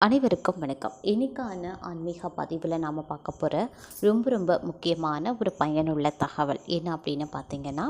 அனைவருக்கும் வணக்கம். இன்றைக்கான ஆன்மீக பதிவில் நாம் பார்க்க போகிற ரொம்ப ரொம்ப முக்கியமான ஒரு பயனுள்ள தகவல் என்ன அப்படின்னு பார்த்தீங்கன்னா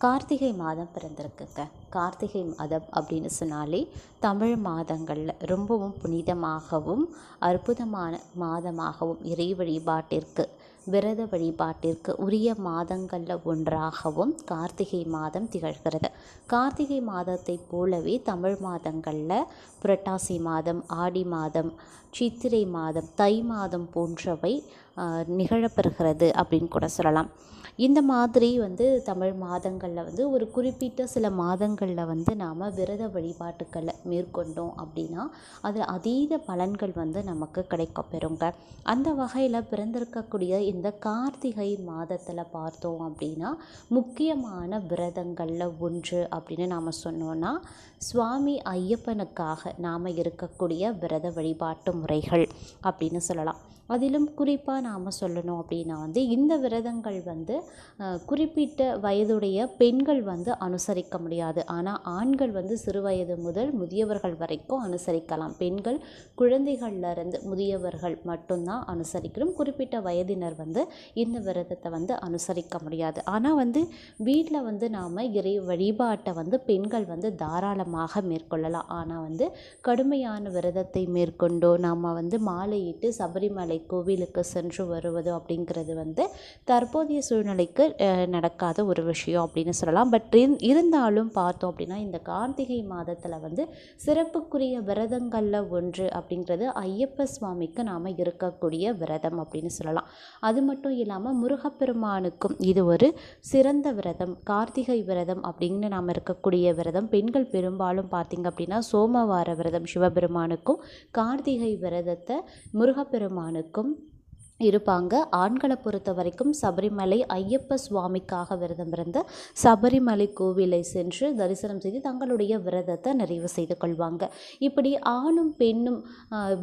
கார்த்திகை மாதம் பிறந்திருக்குங்க. கார்த்திகை மாதம் அப்படின்னு சொன்னாலே தமிழ் மாதங்களில் ரொம்பவும் புனிதமாகவும் அற்புதமான மாதமாகவும் இறை வழிபாட்டிற்கு விரத வழிபாட்டிற்கு உரிய மாதங்களில் ஒன்றாகவும் கார்த்திகை மாதம் திகழ்கிறது. கார்த்திகை மாதத்தைப் போலவே தமிழ் மாதங்களில் புரட்டாசி மாதம் ஆடி மாதம் சித்திரை மாதம் தை மாதம் போன்றவை நிகழப்பெறுகிறது அப்படின்னு கூட சொல்லலாம். இந்த மாதிரி வந்து தமிழ் மாதங்களில் வந்து ஒரு குறிப்பிட்ட சில மாதங்களில் வந்து நாம் விரத வழிபாட்டுக்களை மேற்கொண்டோம் அப்படின்னா அது அதீத பலன்கள் வந்து நமக்கு கிடைக்க பெறுங்க. அந்த வகையில் பிறந்திருக்கக்கூடிய இந்த கார்த்திகை மாதத்தில் பார்த்தோம் அப்படின்னா முக்கியமான விரதங்களில் ஒன்று அப்படின்னு நாம் சொன்னோன்னா சுவாமி ஐயப்பனுக்காக நாம் இருக்கக்கூடிய விரத வழிபாட்டு முறைகள் அப்படின்னு சொல்லலாம். அதிலும் குறிப்பாக நாம் சொல்லணும் அப்படின்னா வந்து இந்த விரதங்கள் வந்து குறிப்பிட்ட வயதுடைய பெண்கள் வந்து அனுசரிக்க முடியாது. ஆனால் ஆண்கள் வந்து சிறு வயது முதல் முதியவர்கள் வரைக்கும் அனுசரிக்கலாம். பெண்கள் குழந்தைகள்லேருந்து முதியவர்கள் மட்டும்தான் அனுசரிக்கணும். குறிப்பிட்ட வயதினர் வந்து இந்த விரதத்தை வந்து அனுசரிக்க முடியாது. ஆனால் வந்து வீட்டில் வந்து நாம் இறை வழிபாட்டை வந்து பெண்கள் வந்து தாராளமாக மேற்கொள்ளலாம். ஆனால் வந்து கடுமையான விரதத்தை மேற்கொண்டோ நாம் வந்து மாலையிட்டு சபரிமலை கோவிலுக்கு சென்று வருவது அப்படிங்கிறது வந்து தற்போதைய சூழ்நிலைக்கு நடக்காத ஒரு விஷயம் அப்படின்னு சொல்லலாம். பட் இருந்தாலும் பார்த்தோம் அப்படின்னா இந்த கார்த்திகை மாதத்தில் வந்து சிறப்புக்குரிய விரதங்களில் ஒன்று அப்படிங்கிறது ஐயப்ப சுவாமிக்கு நாம் இருக்கக்கூடிய விரதம் அப்படின்னு சொல்லலாம். அது மட்டும் இல்லாமல் முருகப்பெருமானுக்கும் இது ஒரு சிறந்த விரதம் கார்த்திகை விரதம் அப்படின்னு நாம் இருக்கக்கூடிய விரதம். பெண்கள் பெரும்பாலும் பார்த்திங்க அப்படின்னா சோமவார விரதம் சிவபெருமானுக்கும் கார்த்திகை விரதத்தை முருகப்பெருமானுக்கும் இருக்கும் இருப்பாங்க. ஆண்களை பொறுத்த வரைக்கும் சபரிமலை ஐயப்ப சுவாமிக்காக விரதம் இருந்து சபரிமலை கோவிலை சென்று தரிசனம் செய்து தங்களுடைய விரதத்தை நிறைவு செய்து கொள்வாங்க. இப்படி ஆணும் பெண்ணும்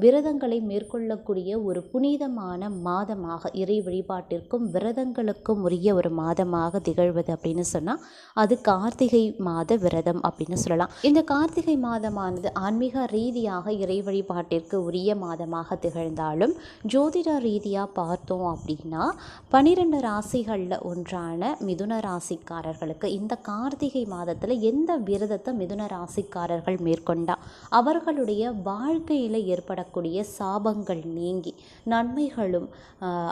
விரதங்களை மேற்கொள்ளக்கூடிய ஒரு புனிதமான மாதமாக இறை வழிபாட்டிற்கும் விரதங்களுக்கும் உரிய ஒரு மாதமாக திகழ்வது அப்படின்னு சொன்னால் அது கார்த்திகை மாத விரதம் அப்படின்னு சொல்லலாம். இந்த கார்த்திகை மாதமானது ஆன்மீக ரீதியாக இறை வழிபாட்டிற்கு உரிய மாதமாக திகழ்ந்தாலும் ஜோதிட ரீதியாக பார்த்தோம் அப்படின்னா பனிரெண்டு ராசிகளில் ஒன்றான மிதுன ராசிக்காரர்களுக்கு இந்த கார்த்திகை மாதத்தில் எந்த விரதத்தை மிதுன ராசிக்காரர்கள் மேற்கொண்டா அவர்களுடைய வாழ்க்கையில் ஏற்படக்கூடிய சாபங்கள் நீங்கி நன்மைகளும்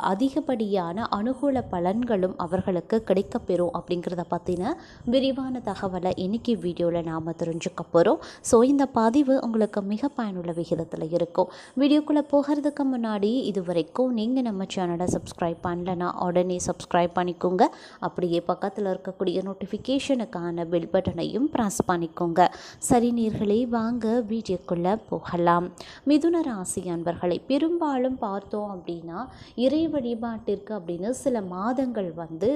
அதிகப்படியான அனுகூல பலன்களும் அவர்களுக்கு கிடைக்கப்பெறும் அப்படிங்கிறத பற்றின விரிவான தகவலை இன்றைக்கி வீடியோவில் நாம் தெரிஞ்சுக்க போகிறோம் ஸோ இந்த பதிவு உங்களுக்கு மிக பயனுள்ள விகிதத்தில் இருக்கும். வீடியோக்குள்ளே போகிறதுக்கு முன்னாடி இது வரைக்கும் நீங்கள் நம்ம சேனலை சப்ஸ்கிரைப் பண்ணலனா உடனே சப்ஸ்கிரைப் பண்ணிக்கோங்க. அப்படியே பக்கத்தில் இருக்கக்கூடிய நோட்டிஃபிகேஷனுக்கான பெல் பட்டனையும் ப்ரெஸ் பண்ணிக்கோங்க. சரி நீர்களே வாங்க வீடியோக்குள்ளே போகலாம். மிதுன ராசி அன்பர்களை பெரும்பாலும் பார்த்தோம் அப்படின்னா இறை வழிபாட்டிற்கு அப்படின்னு சில மாதங்கள் வந்து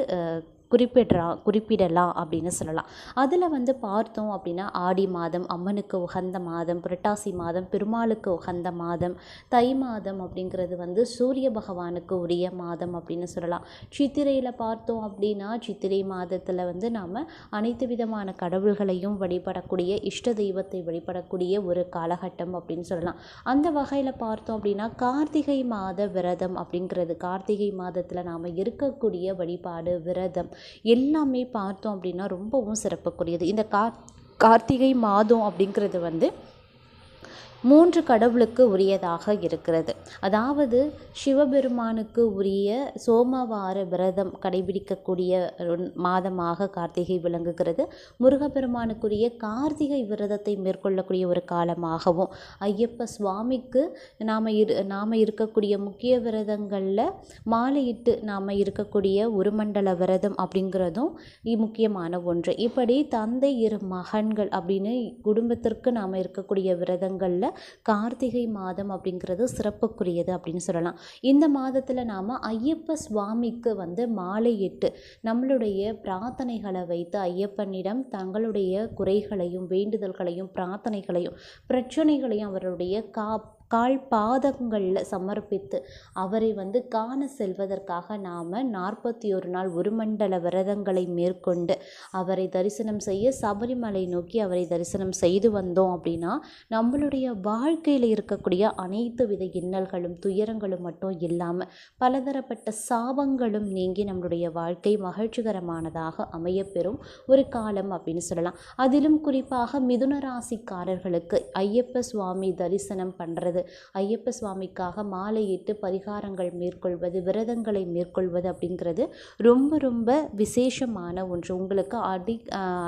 குறிப்பிடுறா குறிப்பிடலாம் அப்படின்னு சொல்லலாம். அதில் வந்து பார்த்தோம் அப்படின்னா ஆடி மாதம் அம்மனுக்கு உகந்த மாதம் புரட்டாசி மாதம் பெருமாளுக்கு உகந்த மாதம் தை மாதம் அப்படிங்கிறது வந்து சூரிய பகவானுக்கு உரிய மாதம் அப்படின்னு சொல்லலாம். சித்திரையில் பார்த்தோம் அப்படின்னா சித்திரை மாதத்தில் வந்து நாம் அனைத்து விதமான கடவுள்களையும் வழிபடக்கூடிய இஷ்ட தெய்வத்தை வழிபடக்கூடிய ஒரு காலகட்டம் அப்படின்னு சொல்லலாம். அந்த வகையில் பார்த்தோம் அப்படின்னா கார்த்திகை மாத விரதம் அப்படிங்கிறது கார்த்திகை மாதத்தில் நாம் இருக்கக்கூடிய வழிபாடு விரதம் எல்லாமே பார்த்தோம் அப்படின்னா ரொம்பவும் சிறப்புக்குரியது. இந்த கார் கார்த்திகை மாதம் அப்படிங்கிறது வந்து மூன்று கடவுளுக்கு உரியதாக இருக்கிறது. அதாவது சிவபெருமானுக்கு உரிய சோமவார விரதம் கடைபிடிக்கக்கூடிய மாதமாக கார்த்திகை விளங்குகிறது. முருகப்பெருமானுக்குரிய கார்த்திகை விரதத்தை மேற்கொள்ளக்கூடிய ஒரு காலமாகவும் ஐயப்ப சுவாமிக்கு நாம் இரு நாம் இருக்கக்கூடிய முக்கிய விரதங்களில் மாலையிட்டு நாம் இருக்கக்கூடிய உருமண்டல விரதம் அப்படிங்கிறதும் முக்கியமான ஒன்று. இப்படி தந்தை இரு மகன்கள் அப்படின்னு குடும்பத்திற்கு நாம் இருக்கக்கூடிய விரதங்களில் கார்த்திகை மாதம் அப்படிங்கிறது சிறப்புக்குரியது அப்படின்னு சொல்லலாம். இந்த மாதத்தில் நாம் ஐயப்ப சுவாமிக்கு வந்து மாலையிட்டு நம்மளுடைய பிரார்த்தனைகளை வைத்து ஐயப்பனிடம் தங்களுடைய குறைகளையும் வேண்டுதல்களையும் பிரார்த்தனைகளையும் பிரச்சனைகளையும் அவருடைய கா கால் பாதங்களில் சமர்ப்பித்து அவரை வந்து காண செல்வதற்காக நாம் நாற்பத்தி ஒரு நாள் ஒரு மண்டல விரதங்களை மேற்கொண்டு அவரை தரிசனம் செய்ய சபரிமலை நோக்கி அவரை தரிசனம் செய்து வந்தோம் அப்படின்னா நம்மளுடைய வாழ்க்கையில் இருக்கக்கூடிய அனைத்து வித இன்னல்களும் துயரங்களும் மட்டும் இல்லாமல் பலதரப்பட்ட சாபங்களும் நீங்கி நம்மளுடைய வாழ்க்கை மகிழ்ச்சிகரமானதாக அமையப்பெறும் ஒரு காலம் அப்படின்னு சொல்லலாம். அதிலும் குறிப்பாக மிதுன ராசிக்காரர்களுக்கு ஐயப்ப சுவாமி தரிசனம் பண்ணுறது ஐயப்ப சுவாமிக்காக மாலையிட்டு பரிகாரங்கள் மேற்கொள்வது விரதங்களை மேற்கொள்வது அப்படிங்கிறது ரொம்ப ரொம்ப விசேஷமான ஒன்று. உங்களுக்கு அடி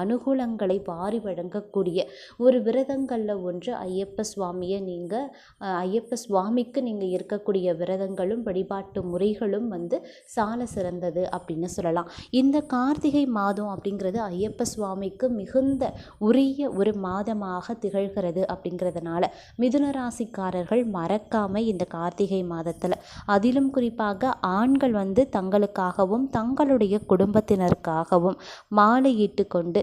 அனுகூலங்களை வாரி வழங்கக்கூடிய ஒரு விரதங்களில் ஒன்று ஐயப்ப சுவாமியை நீங்கள் ஐயப்ப சுவாமிக்கு நீங்கள் இருக்கக்கூடிய விரதங்களும் வழிபாட்டு முறைகளும் வந்து சால சிறந்தது அப்படின்னு சொல்லலாம். இந்த கார்த்திகை மாதம் அப்படிங்கிறது ஐயப்ப சுவாமிக்கு மிகுந்த உரிய ஒரு மாதமாக திகழ்கிறது அப்படிங்கிறதுனால மிதுன சொந்தக்காரர்கள் மறக்காம இந்த கார்த்திகை மாதத்தில். அதிலும் குறிப்பாக ஆண்கள் வந்து தங்களுக்காகவும் தங்களுடைய குடும்பத்தினருக்காகவும் மாலையிட்டு கொண்டு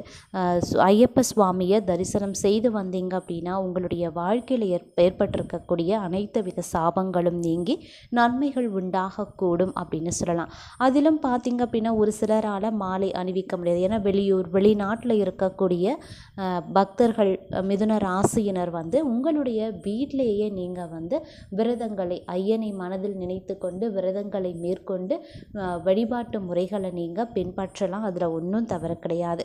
ஐயப்ப சுவாமியை தரிசனம் செய்து வந்தீங்க அப்படின்னா உங்களுடைய வாழ்க்கையில் ஏற் ஏற்பட்டிருக்கக்கூடிய அனைத்து வித சாபங்களும் நீங்கி நன்மைகள் உண்டாகக்கூடும் அப்படின்னு சொல்லலாம். அதிலும் பார்த்தீங்க அப்படின்னா ஒரு சிலரால் மாலை அணிவிக்க முடியாது. ஏன்னா வெளியூர் வெளிநாட்டில் இருக்கக்கூடிய பக்தர்கள் மிதுன ராசியினர் வந்து உங்களுடைய வீட்டிலேயே நீங்கள் நீங்கள் வந்து விரதங்களை ஐயனை மனதில் நினைத்து கொண்டு விரதங்களை மேற்கொண்டு வழிபாட்டு முறைகளை நீங்கள் பின்பற்றலாம். அதில் ஒன்றும் தவறு கிடையாது.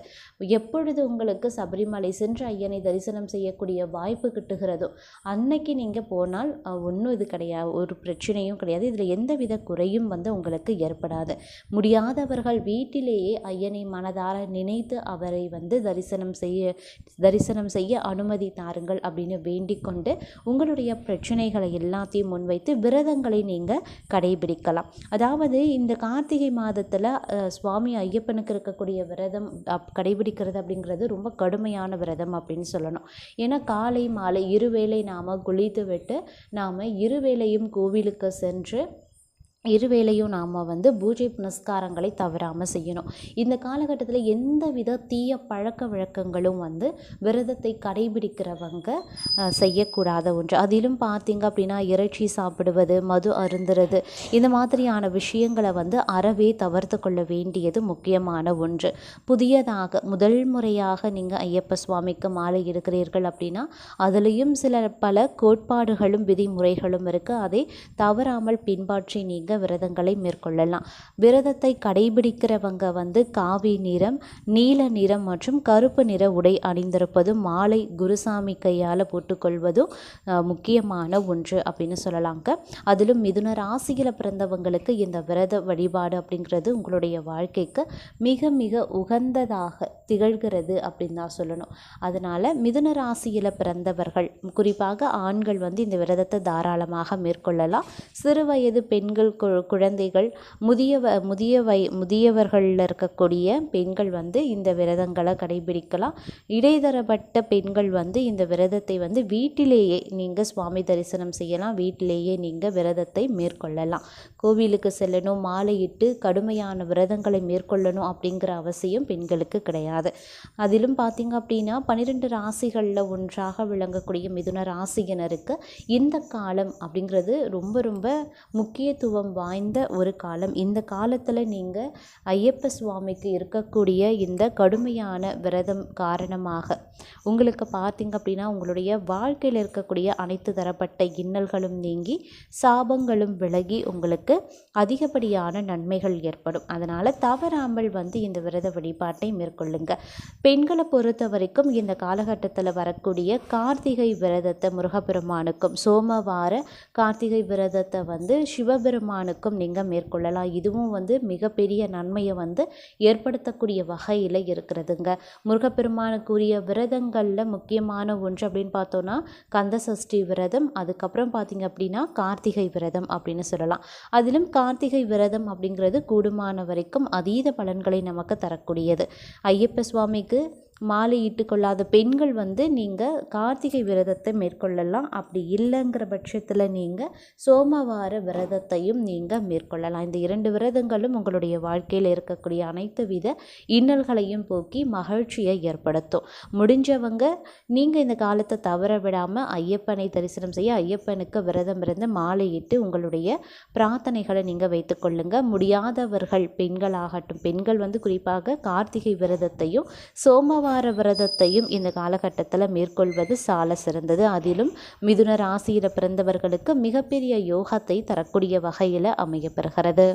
எப்பொழுது உங்களுக்கு சபரிமலை சென்று ஐயனை தரிசனம் செய்யக்கூடிய வாய்ப்பு கிட்டுகிறதோ அன்னைக்கு நீங்கள் போனால் ஒன்றும் இது கிடையாது ஒரு பிரச்சனையும் கிடையாது. இதில் எந்தவித குறையும் வந்து உங்களுக்கு ஏற்படாது. முடியாதவர்கள் வீட்டிலேயே ஐயனை மனதார நினைத்து அவரை வந்து தரிசனம் செய்ய தரிசனம் செய்ய அனுமதி தாருங்கள் அப்படின்னு வேண்டிக் கொண்டு உங்களுடைய பிரச்சனைகளை எல்லாத்தையும் முன்வைத்து விரதங்களை நீங்கள் கடைபிடிக்கலாம். அதாவது இந்த கார்த்திகை மாதத்தில் சுவாமி ஐயப்பனுக்கு இருக்கக்கூடிய விரதம் அப்- கடைபிடிக்கிறது அப்படிங்கிறது ரொம்ப கடுமையான விரதம் அப்படின்னு சொல்லணும். ஏன்னா காலை மாலை இருவேளை நாம் குளித்து விட்டு நாம் இருவேளையும் கோவிலுக்கு சென்று இருவேளையும் நாம் வந்து பூஜை புனஸ்காரங்களை தவறாமல் செய்யணும். இந்த காலகட்டத்தில் எந்த வித தீய பழக்க வழக்கங்களும் வந்து விரதத்தை கடைபிடிக்கிறவங்க செய்யக்கூடாத ஒன்று. அதிலும் பார்த்தீங்க அப்படின்னா இறைச்சி சாப்பிடுவது மது அருந்துறது இந்த மாதிரியான விஷயங்களை வந்து அறவே தவிர்த்து கொள்ள வேண்டியது முக்கியமான ஒன்று. புதியதாக முதல் முறையாக நீங்கள் ஐயப்ப சுவாமிக்கு மாலை எடுக்கிறீர்கள் அப்படின்னா அதுலேயும் சில பல கோட்பாடுகளும் விதிமுறைகளும் இருக்குது அதை தவறாமல் பின்பற்றி நீங்கள் விரதங்களை மேற்கொள்ளலாம். விரதத்தை கடைபிடிக்கிறவங்க வந்து காவி நிறம் நீல நிறம் மற்றும் கருப்பு நிற உடை அணிந்திருப்பதும் மாலை குருசாமி கையால் போட்டுக்கொள்வதும் முக்கியமான ஒன்று அப்படின்னு சொல்லலாங்க. அதிலும் மிதுன ராசியில் பிறந்தவங்களுக்கு இந்த விரத வழிபாடு அப்படிங்கிறது உங்களுடைய வாழ்க்கைக்கு மிக மிக உகந்ததாக திகழ்கிறது அப்படின்னு தான் சொல்லணும். அதனால் மிதுன ராசியில் பிறந்தவர்கள் குறிப்பாக ஆண்கள் வந்து இந்த விரதத்தை தாராளமாக மேற்கொள்ளலாம். சிறு வயது பெண்கள் கு- குழந்தைகள் முதியவ முதிய வய முதியவர்களில் இருக்கக்கூடிய பெண்கள் வந்து இந்த விரதங்களை கடைபிடிக்கலாம். இடைத்தரப்பட்ட பெண்கள் வந்து இந்த விரதத்தை வந்து வீட்டிலேயே நீங்கள் சுவாமி தரிசனம் செய்யலாம். வீட்டிலேயே நீங்கள் விரதத்தை மேற்கொள்ளலாம். கோவிலுக்கு செல்லணும் மாலையிட்டு கடுமையான விரதங்களை மேற்கொள்ளணும் அப்படிங்கிற அவசியம் பெண்களுக்கு கிடையாது. அதிலும் பார்த்தீங்க அப்படின்னா பன்னிரெண்டு ராசிகளில் ஒன்றாக விளங்கக்கூடிய மிதுன ராசியினருக்கு இந்த காலம் அப்படிங்கிறது ரொம்ப ரொம்ப முக்கியத்துவம் வாய்ந்த ஒரு காலம். இந்த காலத்தில் நீங்கள் ஐயப்ப சுவாமிக்கு இருக்கக்கூடிய இந்த கடுமையான விரதம் காரணமாக உங்களுக்கு பார்த்திங்க அப்படின்னா உங்களுடைய வாழ்க்கையில் இருக்கக்கூடிய அனைத்து தரப்பட்ட இன்னல்களும் நீங்கி சாபங்களும் விலகி உங்களுக்கு அதிகப்படியான நன்மைகள் ஏற்படும். அதனால் தவறாமல் வந்து இந்த விரத வழிபாட்டை மேற்கொள்ளுங்க. பெண்களை பொறுத்த வரைக்கும் இந்த காலகட்டத்தில் வரக்கூடிய கார்த்திகை விரதத்தை முருகப்பெருமானுக்கும் சோமவார கார்த்திகை விரதத்தை வந்து சிவபெருமானுக்கும் நீங்கள் மேற்கொள்ளலாம். இதுவும் வந்து மிகப்பெரிய நன்மையை வந்து ஏற்படுத்தக்கூடிய வகையில் இருக்கிறதுங்க. முருகப்பெருமானுக்குரிய விரதங்களில் முக்கியமான ஒன்று அப்படின்னு பார்த்தோன்னா கந்த சஷ்டி விரதம் அதுக்கப்புறம் பார்த்தீங்க அப்படின்னா கார்த்திகை விரதம் அப்படின்னு சொல்லலாம். அதிலும் கார்த்திகை விரதம் அப்படிங்கிறது கூடுமான வரைக்கும் அதீத பலன்களை நமக்கு தரக்கூடியது. ஐயப்ப சுவாமிக்கு மாலையிட்டு கொள்ளாத பெண்கள் வந்து நீங்கள் கார்த்திகை விரதத்தை மேற்கொள்ளலாம். அப்படி இல்லைங்கிற பட்சத்தில் நீங்கள் சோமவார விரதத்தையும் நீங்கள் மேற்கொள்ளலாம். இந்த இரண்டு விரதங்களும் உங்களுடைய வாழ்க்கையில் இருக்கக்கூடிய அனைத்து வித இன்னல்களையும் போக்கி மகிழ்ச்சியை ஏற்படுத்தும். முடிஞ்சவங்க நீங்கள் இந்த காலத்தை தவற விடாமல் ஐயப்பனை தரிசனம் செய்ய ஐயப்பனுக்கு விரதம் இருந்து மாலையிட்டு உங்களுடைய பிரார்த்தனைகளை நீங்கள் வைத்துக்கொள்ளுங்க முடியாதவர்கள் பெண்களாகட்டும் பெண்கள் வந்து குறிப்பாக கார்த்திகை விரதத்தையும் சோமவார விரதத்தையும் இந்த காலகட்டத்தில் மேற்கொள்வது சால சிறந்தது. அதிலும் மிதுன ராசியில் பிறந்தவர்களுக்கு மிகப்பெரிய யோகத்தை தரக்கூடிய வகையில் அமையப்பெறுகிறது